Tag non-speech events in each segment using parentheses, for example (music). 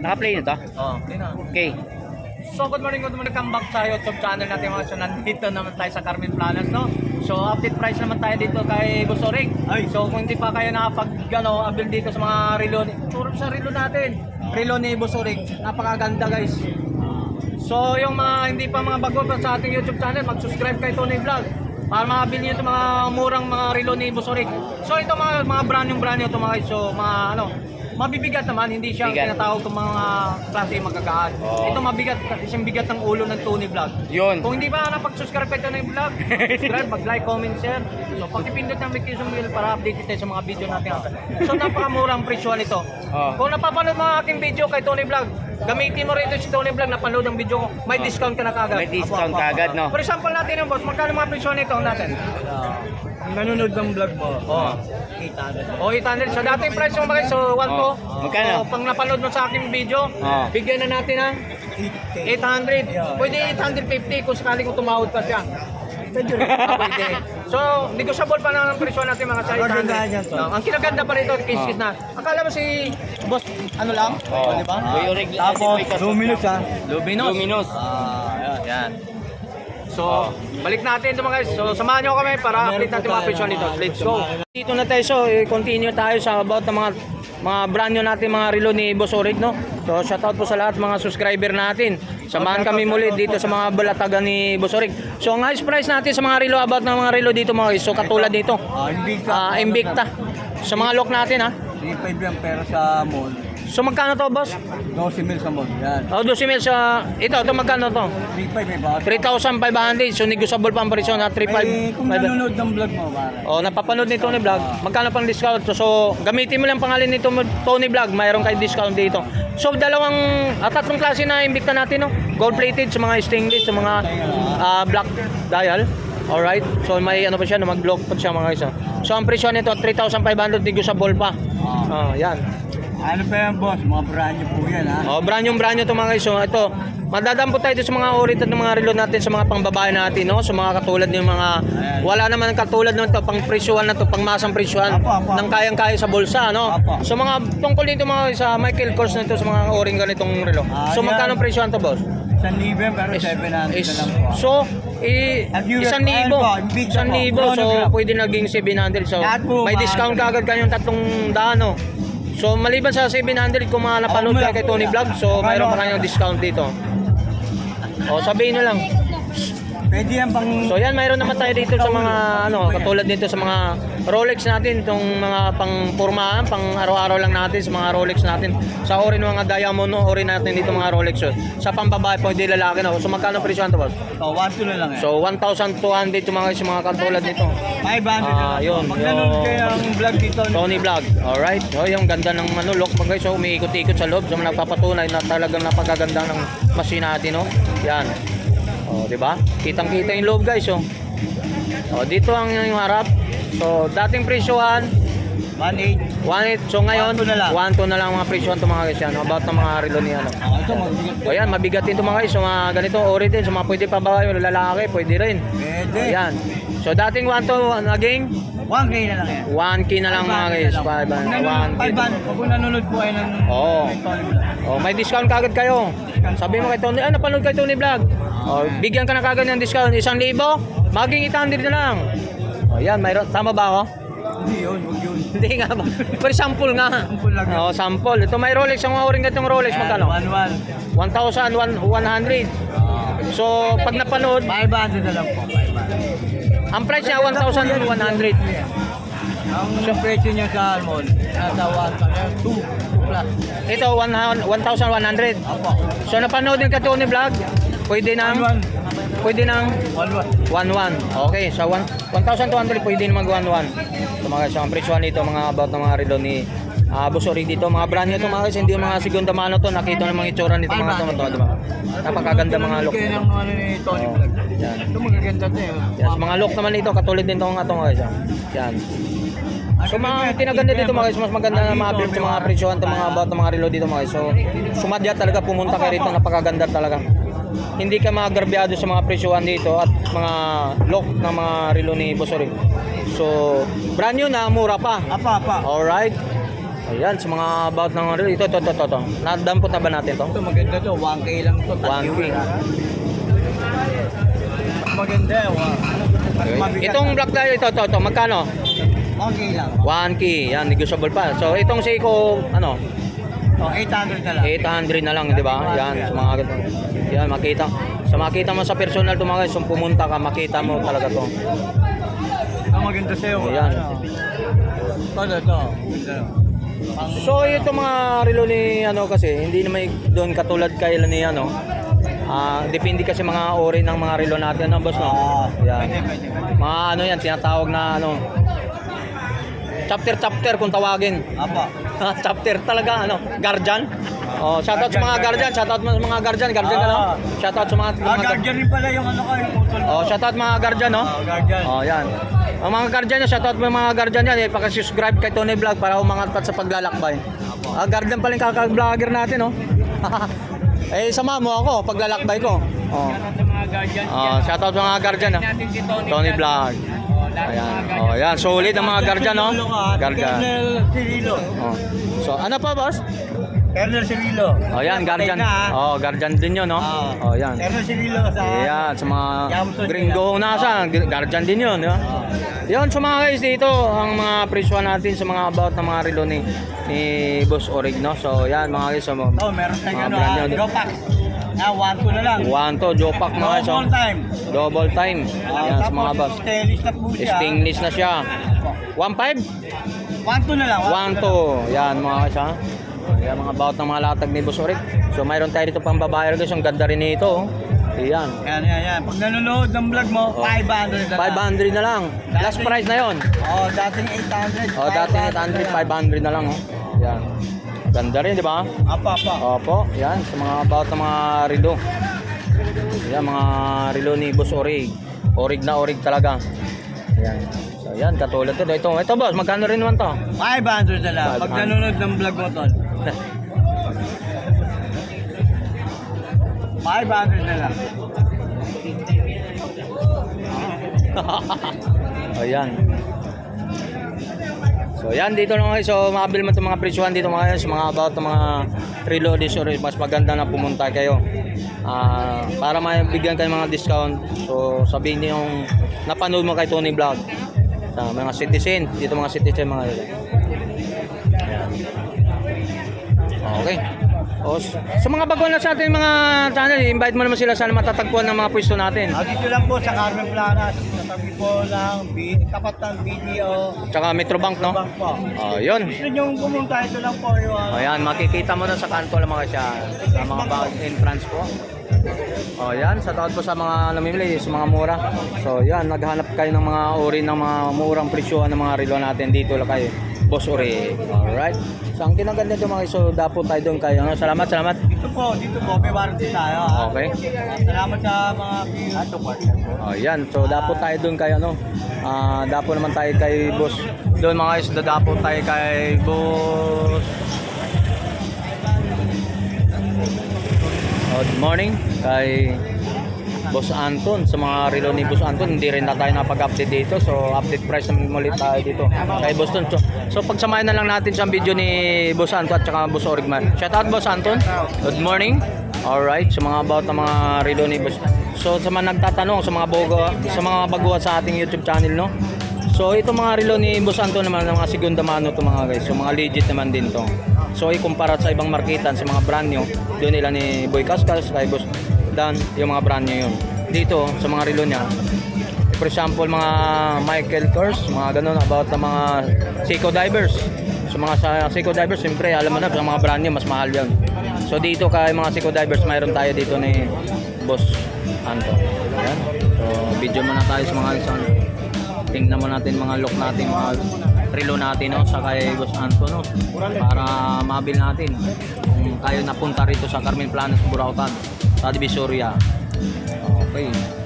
Naka-play na to? Oh, na. Okay. So, good morning, good morning. Come back sa YouTube channel natin mga so, nandito naman tayo sa Carmen Planas, no? So, update price naman tayo dito kay Busorig. Ay. So, kung hindi pa kayo nakapag, ano, avail dito sa mga relo, puro sa relo natin. Relo ni Busorig. Napakaganda, guys. So, yung mga hindi pa mga bago pa sa ating YouTube channel, mag-subscribe kay Tony Vlog para makabili nyo itong mga murang mga relo ni Busorig. So, ito mga, mga brand yung brand nyo ito mga guys. So, mga ano, mabibigat naman, hindi siya Bigat. tinatawag itong mga klase magagaan. Oo. Ito mabigat, kasi bigat ng ulo ng Tony Vlog. Yun. Kung hindi pa napag-subscribe kay Tony Vlog, subscribe, mag-like, comment, share. So, pakipindot ng notification bell para update tayo sa mga video natin. So, napakamurang presyo nito. Oo. Kung napapanood ang aking video kay Tony Vlog, gamitin mo rin ito si Tony Vlog, napanood ang video ko, may discount ka na kagad. May discount Apo, apo, kagad, no? For example natin yung boss, magkano mga presyo nito natin? Nanonood ng vlog mo, Oo. kita na. O 800. So dating price mo mga so 1 to. Oh, magkano? So, pang napanood mo sa aking video, Oh. bigyan na natin ng 800. Pwede 850 kung sakaling tumawad pa siya. Ah, pwede. So, negotiable pa na ang presyo natin mga sa Ang kagandahan niyan, 800. Tol. No, ang kinaganda pa rito, kiss-kiss na. Akala mo si boss, ano lang? Oo. di ba? Kuya Orig, Tapos, luminous ha. Luminos. Luminous. Ah, yan. So, balik natin ito mga guys. So, samahan nyo kami para update natin mga presyo nito. Let's go. Dito na tayo. So, eh, continue tayo sa about ng mga mga brand new natin mga relo ni Boss Orig, no? So, shoutout po sa lahat mga subscriber natin. Samahan kami muli dito sa mga balatagan ni Boss Orig. So, ang highest price natin sa mga relo about ng mga relo dito mga guys. So, katulad dito. Ah. Ah, Invicta. Sa mga lock natin ha. 3.5 yung pera sa mall. So, magkano to, boss? 12 mil sa mall. Yan. Oh, 12 mil sa... Ito, ito magkano to? 3.5 may bawas. 3,500. So, negotiable pa ang presyo na 3,500. Eh, kung nanonood ng vlog mo, pare. Oh, napapanood ni Tony Vlog. Magkano pang discount? So, so gamitin mo lang pangalan ni Tony Vlog, mayroon kayo discount dito. So, dalawang at tatlong klase na imbikta natin, no? Gold plated sa mga stainless, sa mga ah, black dial. Alright. So, may ano pa siya, no? mag-block pa siya mga guys. oh. So, ang presyo nito 3,500 negotiable pa. Oh, yan. Ano pa yan, boss? Mga brand new po yan, ha? Oh, brand yung brand nyo to mga guys. So, ito, madadampot tayo sa mga oriented ng mga relo natin sa mga pangbabae natin, no? Sa mga katulad ng mga wala naman katulad nito pang presyuhan na to, pang masang presyuhan Apo, apo, ng kayang-kaya sa bulsa, no? Apo. So mga tungkol dito mga sa Michael Kors nito sa mga oring ganitong relo. Ah, So yan. magkano ang presyuhan to, boss? Isang libre, pero 700 Is- na lang po. So, i At US isang libo. ano Isang na po, libo. So, chronograph. pwede naging 700. So, Lahat po, may discount kagad kayong tatlong daan, no? So, maliban sa 700, kung mga napanood Ako, ka kay Tony Vlog, so mayroon pa kayong discount dito. O, sabihin nyo lang. Pwede yan pang... So, yan, mayroon naman tayo dito sa mga, ano, katulad dito sa mga Rolex natin, itong mga pang purmaan, pang araw-araw lang natin, sa mga Rolex natin. Sa ori ng mga diamond, no, ori natin dito mga Rolex. So, sa pambabae, pwede lalaki na. So, magkano presyo to, boss? Oh, 1 na lang eh. So 1,200 yung mga yung mga katulad nito. 500 na Ah, yun, Pag nanonood yung- kayo ang vlog dito, Tony Vlog. Alright. So yung ganda ng ano, lock mga guys. So umiikot-ikot sa loob. So nagpapatunay na talagang napakaganda ng machine natin, no? Yan. Oh, di ba? Kitang-kita yung loob, guys, oh. Oh, dito ang yung harap. So dating presyohan 1.8. 1.8. So ngayon 1.2 na lang. 1.2 na lang mga presyohan to mga guys yan. About ng mga relo ni ano. Ah, ito, mabigat. O yan, mabigat din to mga guys. So mga ganito, ori din. So mga pwede pa ba yung lalaki, pwede rin. Pwede. Ayan. So dating 1 to naging 1K na lang yan. 1K na lang mga guys. 5 Pag nanonood, 1K. 500. Pag nanonood po kayo ng Oo. Vlog. Oh, may discount kagad kayo. Sabi mo kay Tony, ah, napanood kay Tony Vlog. Oh, bigyan ka na kagad ng discount. Isang libo, maging 800 na lang. Oh, yan, mayroon. Tama ba ako? Hindi yun, huwag yun. (laughs) Hindi nga ba? For sample nga. Sample lang yun. Oh, sample. Ito may Rolex. Ang mga oring itong Rolex, magkano? 1-1. 1,100. So, pag napanood, 500 na lang po. 500. ang price niya 1,100. Ang presyo niya sa mall, nasa 1, 2, 2 plus. Ito, 1,100. Apo. So, napanood din ka Tony Vlog? Pwede nang, 1, pwede nang 1, 1. 1-1. Okay, so 1 1,200 pwede na mag 1-1. So mga sa presyo nito mga about ng mga relo ni uh, Busori dito, mga brand nito mga guys, hindi yung mga segunda mano to, nakita ng mga itsura nito mga to, to, di ba? Napakaganda mga look. Kaya ng ano ni Tony Oo. Vlog. Yan. Ito magaganda to eh. Sa mga look naman nito, katulad din tong atong guys. ah. Yan. So mga tinaganda dito mga guys, mas maganda na mga build sa mga presyohan to mga about ng mga relo dito mga guys. So sumadya talaga pumunta kayo rito, napakaganda talaga. Hindi ka magarbyado sa mga presyohan dito at mga lock ng mga relo ni Bosori. So brand new na, mura pa. Apa, apa. Alright. Ayan, sa mga about ng relo. Ito, ito, ito, ito. ito. Nadampot na ba natin to? Ito maganda to, 1K lang to. 1K. Mas maganda, Okay. mabigat. Itong black tayo, ito, ito, ito. Magkano? 1K lang. 1K. Yan, negotiable pa. So, itong Seiko, ano, Oh, 800 na lang. 800 na lang, di ba? Yan, sa mga yan, makita. Sa makita mo sa personal to mga guys, kung pumunta ka, makita mo talaga to. Ang maganda sa'yo. Ayan. Ito, ito, So, ito mga relo ni ano kasi, hindi naman doon katulad kay ni ano. Ah, depende kasi mga ori ng mga relo natin, no, boss, no? Ah, Yan. pwede, pwede, pwede. Mga ano yan, tinatawag na ano, chapter chapter kung tawagin. Apa. (laughs) chapter talaga ano, guardian. Oh, shoutout sa mga guardian, shoutout sa mga guardian, guardian ka no? Ah. Shoutout sa mga Ah, mga guardian rin pala yung ano ko, yung utol ko. Oh, shoutout mga guardian no? Ah, guardian. Oh, yan. Ang mga guardian nyo, shoutout mo mga guardian yan. Eh, pakasubscribe kay Tony Vlog para umangat sa paglalakbay. Ah, guardian pala yung kakag-vlogger natin, no? (laughs) eh, sama mo ako, paglalakbay ko. Oh. Shoutout sa mga guardian. Oh, shoutout sa mga guardian, no? Natin si Tony. Tony Vlog. Ayan. Oh, yan. Solid ang mga guardian, no? Guardian. Colonel Cirilo. Oh. So, ano pa, boss? Colonel Cirilo. Oh, yan, guardian. Na, ah. Oh, guardian din yun, no? Ah. Oh, yan. Colonel Cirilo sa... Ayan, sa mga gringo nila. nasa, guardian din yun, di ba? Ah. Yun, sa mga guys dito, ang mga presyo natin sa mga about ng mga relo ni, ni Boss Orig, no? So, yan mga guys, so, Oh, meron tayong ano, ah, new. Dropax. Ah, 1-2 na lang. one to, Jopak mga guys, oh. Double time. Double time. Ah, Yan, sa mga boss. stainless na po siya. Stainless na siya. 1.5? 1-2 na lang. 1 to. Yan mga guys, ha? Yan, mga about ng mga latag ni Boss Orig. So, mayroon tayo dito pang babae guys, ang ganda rin nito, oh. Yan. Yan, yan, yan. Pag nanonood ng vlog mo, Oh. 500 na lang. 500 na lang. Last price na yon. Oh, dating 800. Oh, dati 800, 500 na lang, oh. Yan. Ganda rin, di ba? Apa, apa. Opo, yan. Sa mga about ng mga relo. Yan, mga relo ni Boss Orig. Orig na orig talaga. Yan. So, yan, katulad to. Ito, ito boss, magkano rin naman to? 500 na lang. Pag 500. nanonood ng vlog mo, Tol. 500 na lang. (laughs) Ayan. So yan dito na ngayon. So makabil mo itong mga presyuhan dito mga guys. Mga about mga relo dito. Mas maganda na pumunta kayo. Ah, para mabigyan kayo mga discount. So sabihin niyo yung napanood mo kay Tony Vlog. Sa mga citizen. Dito mga citizen mga guys. Okay. O, s- sa mga bago na sa ating mga channel, invite mo naman sila sana matatagpuan ng mga pwesto natin. Ah, dito lang po sa Carmen Planas. Sa tabi po ng B, tapat ng BDO. Tsaka Metrobank, no? Bank po. Oh, yun. Gusto nyo pumunta, ito lang po yung. O yan, makikita mo na sa kanto ng mga siya, sa mga bag entrance po. O yan, sa taot po sa mga namimili, sa mga mura. So yan, naghanap kayo ng mga uri ng mga murang presyohan ng mga relo natin dito lang kayo. Boss Uri. Alright. So ang kinaganda dito mga iso, dapo tayo doon kayo. No? Salamat, salamat. Dito po, dito po, may warranty tayo. ha? Okay. Salamat sa mga Ato po. O yan, so dapo tayo doon kayo, no? Ah, dapo naman tayo kay Boss. Doon mga guys, dapo tayo kay Boss. Oh, Good morning kay Boss Anton. Sa mga relo ni Boss Anton, hindi rin na tayo napag-update dito. So, update price naman ulit tayo dito kay Boss Anton. So, so pagsamahin na lang natin sa video ni Boss Anton at saka Boss Origman. Shout out Boss Anton. Good morning. Alright, sa mga about ng mga relo ni Boss. So, sa mga nagtatanong, sa mga bogo, sa mga baguhan sa ating YouTube channel, no? So, ito mga relo ni Boss Anton naman, mga segunda mano to mga guys. So, mga legit naman din to. So, ikumpara sa ibang marketan, sa mga brand nyo, doon nila ni Boy Cascas, kay Boss Dan, yung mga brand nyo yun. Dito, sa mga relo niya, for example, mga Michael Kors, mga ganun, about ng mga Seiko Divers. So, mga sa Seiko Divers, siyempre, alam mo na, sa mga brand nyo, mas mahal yan. So, dito kay mga Seiko Divers, mayroon tayo dito ni Boss Anto. Ayan. So, video muna tayo sa mga isang tingnan mo natin mga look natin, mga relo natin no, sa kay Boss Anto no, para mabil natin kung kayo napunta rito sa Carmen Planas, Burautan, sa Divisoria. Okay.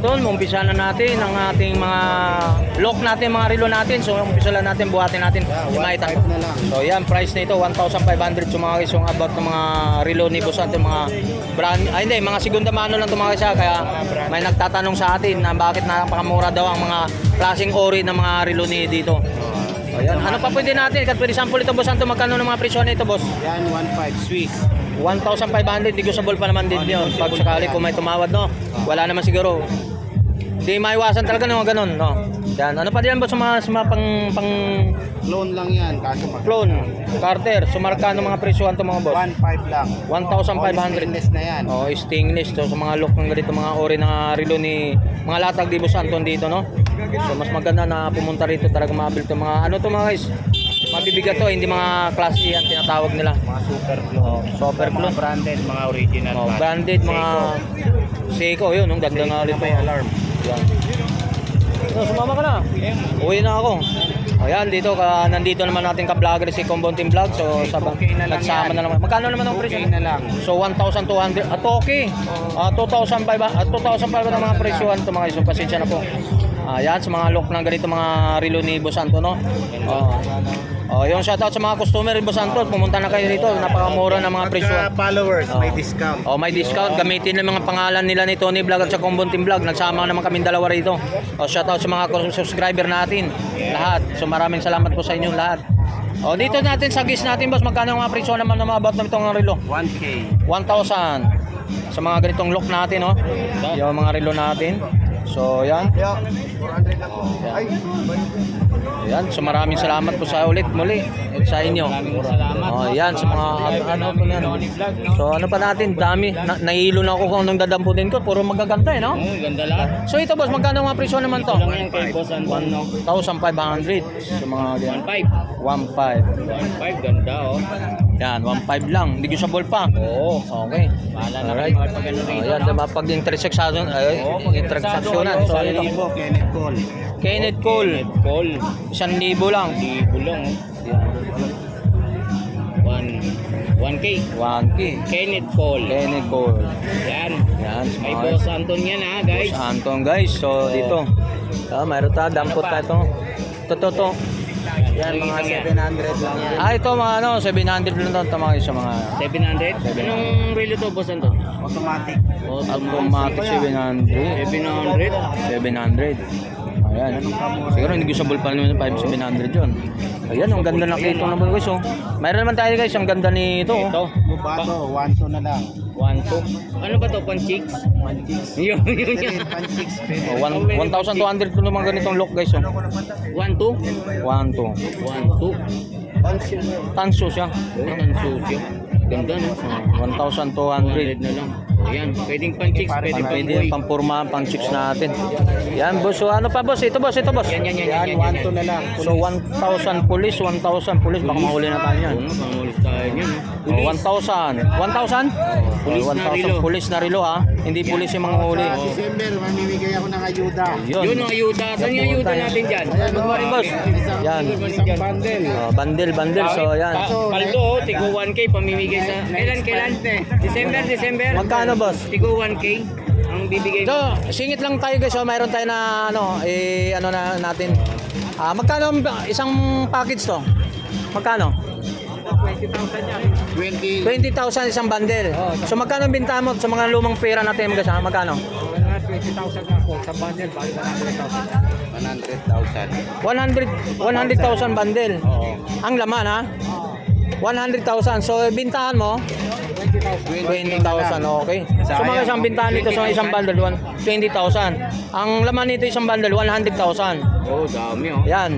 Anton, umpisa na natin ang ating mga lock natin, mga relo natin. So, umpisa lang natin, buhatin natin. Imaitan. na lang. So, yan, price nito, 1,500 so mga guys, yung about ng mga relo ni Boss Anton, mga brand, ay hindi, mga segunda mano lang guys, ha. kaya may nagtatanong sa atin na bakit napakamura daw ang mga klaseng ori ng mga relo ni dito. So, yan. Ano pa pwede natin? Kat pwede sample ito, Boss Anton, magkano ng mga presyo nito, Boss? Yan, 1.5 Swiss. 1,500, negotiable pa naman din yun. Pag sakali kung may tumawad, no? Wala naman siguro. Hindi maiwasan talaga ng mga ganun, no? Yan. Ano pa diyan ba sa mga, sa mga pang, pang Clone lang yan, kaso mag clone, Carter, sumarka ng mga presyohan to mga boss? 1.5 lang. 1,500. Stainless na yan. Oh, stainless to sa mga look ng ganito mga ori na relo ni mga latag di Boss Anton dito, no? So mas maganda na pumunta rito talaga mabil to mga ano to mga guys. Mabibigat to, hindi mga class A yan tinatawag nila. Mga super clone. Oh, super Mga clone. branded, mga original. Oh, branded mga Seiko, yun, ang ganda nga ulit. may alarm. Yan. No, sumama ka na. Uwi na ako. Ayan, dito ka nandito naman natin ka-vlogger si Combon Team Vlog. So, sa Okay na lang nagsama yan. na naman. Magkano naman ang presyo? Okay na lang. So 1,200 at okay. Ah 2,500 at 2,500 ang mga presyohan to mga iso. Pasensya na po. Ayan, sa mga look ng ganito mga relo ni Boss Santo, no? Oh. Oh, yung shoutout sa mga customer ni Boss Santo, pumunta na kayo dito. Napakamura ng mga presyohan. Pagka followers, may Oh. discount. Oh, may discount. Gamitin ng mga pangalan nila ni Tony Vlog at sa Combon Team Vlog. Nagsama naman kami dalawa rito. Oh, shoutout sa mga subscriber natin. Lahat. So maraming salamat po sa inyong lahat. Oh, dito natin sa gis natin, boss, magkano ang mga presyo naman ng mga about na itong relo? 1K. 1,000 sa mga ganitong look natin, oh. Yung mga relo natin. So, yan. Yeah, 400 lang po. Ay, Yan. So, maraming salamat po sa ulit muli at sa inyo. Oh, yan sa mga ano po yan. So, ano pa natin? Dami. Na, nahilo na ako kung anong dadamputin ko. Puro magaganda, eh, no? Oo, ganda lang. So, ito, boss, magkano ang mga presyo naman to? Lang yan kay Boss Anton, no? 1,500 sa mga yan. 1.5. 1,500. 1.5, ganda, oh. Yan, 1,500 lang. Ball pa. Oo. Okay. Bahala na kayo pag ano Oh, rito, yan, no? diba, pag intersection, ay, Oo, pag interseksyonan. So, intersection, ito. Kenneth Cole. Kenneth Cole, Call. Isang libo lang. Di bulong, oh. Yan. 1 1K. 1K. Kenneth Cole. Kenneth Cole. Yan. Yan, smart. Boss Anton yan, ha, guys. Boss Anton guys. So, dito. Ah, mayroon tayo. Dampot tayo ito. Ito, ito, ito. Yan, mga isang yan. 700 lang yan. Ah, ito mga ano, 700 lang ito. Ito mga isa mga 700? Anong relo to, Boss Anton? Automatic. automatic 700. 700? 700. Ayan. Siguro hindi usable pa naman yung 5700 yun. Ayan, ang ganda nakita naman guys. Oh. Mayroon naman tayo guys, ang ganda nito. Oh. Ito. Bubato, 1 na lang. 1, 2. Ano ba to? Pan-chicks? Panchicks. Yun, yun, yun. panchicks. Pwede. Oh, one- 1,200 po naman ganitong look guys. Oh. 1, 2? 1, 2. 1, 2. Tanso siya. Ang sucio. Ganda, no? Ah, 1,200. 100 na lang. Ayan, pwedeng pan-chicks, pwedeng Pwede pan-boy. yung pang chicks natin. Yan, boss. So, ano pa, boss? Ito, boss. Ito, boss. Yan, yan, yan, yan, Yan, yan, yan. 1 na lang. So, 1,000 pulis, 1,000 pulis. Baka mahuli na tayo yan. Oo, pangulis tayo? Oh, 1,000. 1,000? Pulis Oh, na 1,000 relo. pulis na relo, ha? Hindi pulis yung mga huli. Sa December, mamimigay ako ng ayuda. Yun. Yun, ang ayuda. Saan yung ayuda natin dyan? Ayan, Good morning, boss. Isang, Yan. isang bundle. Oh, bandel, bandel. So, yan. Pa- Paldo, oh, tigo 1K, pamimigay sa... Kailan, kailan? December, December. Magkano, boss? Tigo 1K, ang bibigay So, mo. singit lang tayo guys. So, mayroon tayo na ano, eh ano na natin. Ah, magkano ang isang package to? Magkano? 20. 20,000 isang bundle. So magkano ang binta mo sa mga lumang pera natin mga kasama? Magkano? 100,000. 100 100,000 bundle. Oo. Ang laman ha? 100,000. So bintahan mo 20,000. Okay. So mga isang bintahan nito sa isang bundle 1 20,000. Ang laman nito isang bundle 100,000. Oh, dami oh. Yan.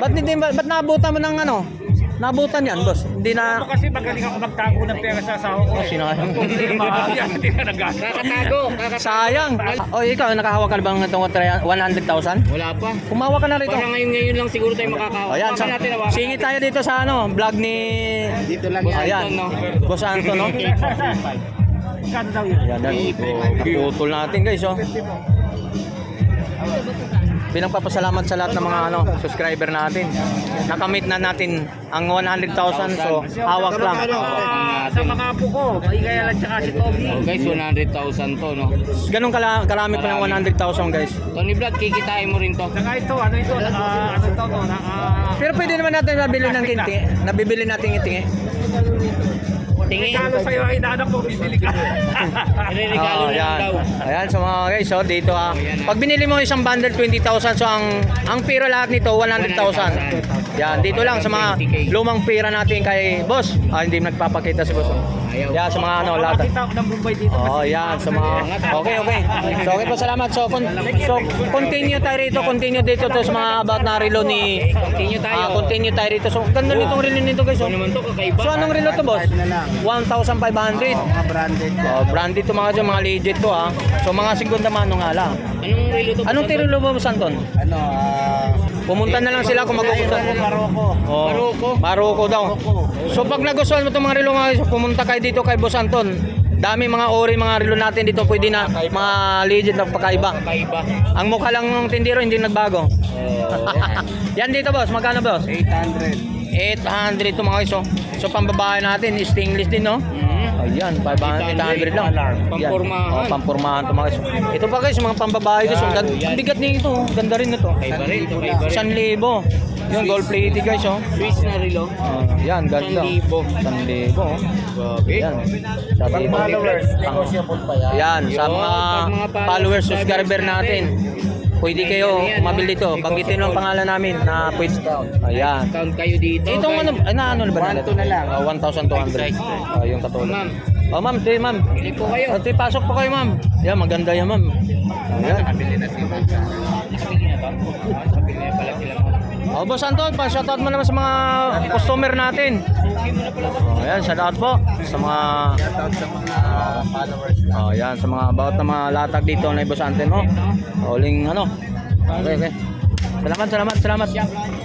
Ba't hindi ba't naabutan mo ng ano? Naabutan yan, boss. Hindi na Kasi magaling ako magtago ng pera sa asawa ko. Oh, sinayang. Hindi ka (laughs) nag-gas. Kakatago, kakatago. Sayang. O ikaw, nakahawak ka na bang itong 100,000? Wala pa. Kumawa ka na rito. Parang ngayon ngayon lang siguro tayo makakawa. O yan, Hawakan natin, singit tayo dito sa ano, vlog ni Dito lang Boss yan. Ayan, Anton, no? Boss Anton, no? Magkano daw yun? Yan, yan. Naputol natin guys, oh. Bilang papasalamat sa lahat ng mga ano, subscriber natin. Nakamit na natin ang 100,000 so hawak lang. Ah, sa mga apo ko, maigaya lang tsaka si Tommy. Oh, guys, 100,000 to, no? Ganun kala, karami pa ng 100,000 guys. Tony Vlog, kikitain mo rin to. Saka ito, ano ito, naka, ano ito, no, naka, Pero pwede naman natin nabili ng kinti. Nabibili natin ng tingi. Tingi. regalo sa'yo ay inaanap mo, bibili ka. (laughs) Regalo Oh, na daw. Ayan, so mga guys, so dito ah. Pag binili mo isang bundle 20,000, so ang ang pera lahat nito 100,000. Yan, dito lang sa mga lumang pera natin kay boss. Ah, hindi nagpapakita si boss. Oh. Ayaw. Yan, sa mga ano, lahat. Nakita ako ng Bombay dito. Oh, yan, sa mga Okay, okay. So, okay po, salamat. So, con- so continue tayo rito, continue dito to sa mga about na relo ni Continue tayo. Ah, continue tayo rito. So, ganda nitong relo nito, guys. Ito Oh. naman to, kakaiba. So, anong relo to, boss? 5 na lang. 1,500. Mga branded. Oh, branded to mga dyan, mga legit to ha. So mga segunda mano nga lang. Anong relo to? Anong tirilo mo Santon? Ano, ah... Pumunta na lang sila kung magpupunta. Maroko. Oh, Maroko. Maroko daw. So pag nagustuhan mo itong mga relo mga pumunta kayo dito kay Boss Anton. Dami mga ori mga relo natin dito pwede na mga legit na pagkaiba. Kakaiba. Ang mukha lang ng tindero hindi nagbago. (laughs) Yan dito boss, magkano boss? 800. 800 to mga guys. oh. So pambabae natin, stainless din no? Ayan, 500, 800 lang. Yan. Pampurmahan. Oh, pampurmahan to mga guys. Ito pa guys, mga pambabae guys. Ang ganda, ang bigat nito. oh. Ganda rin ito. Kakaiba rin, kakaiba rin. 1,000. Yung gold plated guys oh. Swiss na relo. Oh, yan, ganda. 1,000. 1,000 oh. Grabe. Yan. Sabi ko, Followers, negotiable pa yan. Yan, sa mga mga followers, subscriber natin. Pwede kayo no? dito. Banggitin lang ang pangalan namin na pwede. Ayan. Count kayo dito. Itong ano, na ano na ba One nila? to na lang. Oh, 1,200. Oh, yung katulad. Ma'am. Oh, ma'am, di, ma'am. Bili po kayo. Di, pasok po kayo, ma'am. Yan, maganda yan, ma'am. Ayan. Nakabili na sila. Nakabili na ba? Ah, Nakabili na pala sila. Oh, Boss Anton, pa-shoutout mo naman sa mga customer natin. Oh, ayan, shoutout po sa mga Shoutout sa mga followers lang. Oh, yan sa mga about na mga latag dito na Boss Anton, oh. Huling ano. Okay, okay. Salamat, salamat, salamat.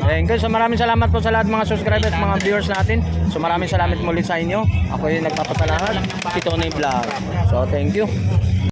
Thank you. So maraming salamat po sa lahat mga subscribers, mga viewers natin. So maraming salamat muli sa inyo. Ako yung nagpapasalamat. Si Tony Vlog. So thank you.